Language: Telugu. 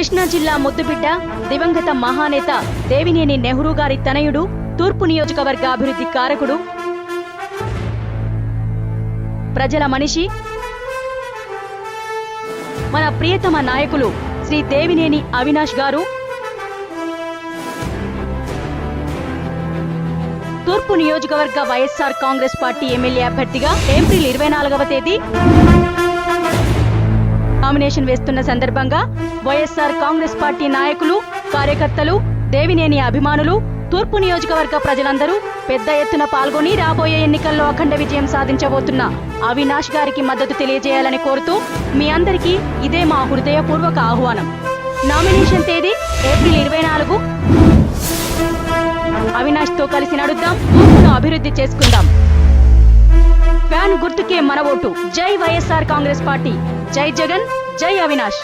కృష్ణా జిల్లా ముద్దుబిడ్డ దివంగత మహానేత దేవినేని నెహ్రూ గారి తనయుడు తూర్పు నియోజకవర్గ అభివృద్ధి కారకుడు. ప్రజల మనిషి. మన ప్రియతమ నాయకులు శ్రీ దేవినేని అవినాష్ గారు. తూర్పు నియోజకవర్గ వైఎస్ఆర్ కాంగ్రెస్ పార్టీ ఎమ్మెల్యే అభ్యర్థిగా ఏప్రిల్ ఇరవై నాలుగవ తేదీ. నామినేషన్ వేస్తున్న సందర్భంగా వైఎస్ఆర్ కాంగ్రెస్ పార్టీ నాయకులు కార్యకర్తలు దేవినేని అభిమానులు తూర్పు నియోజకవర్గ ప్రజలందరూ పెద్ద ఎత్తున పాల్గొని రాబోయే ఎన్నికల్లో అఖండ విజయం సాధించబోతున్న అవినాష్ గారికి మద్దతు తెలియజేయాలని కోరుతూ మీ అందరికీ ఇదే మా హృదయపూర్వక ఆహ్వానం. నామినేషన్ తేదీ ఏప్రిల్ ఇరవై నాలుగు. అవినాష్తో కలిసి నడుద్దాం తూర్పును అభివృద్ధి చేసుకుందాం. ఫ్యాన్ గుర్తుకే మన ఓటు. జై వైఎస్ఆర్ కాంగ్రెస్ పార్టీ. జై జగన్. జై అవినాష్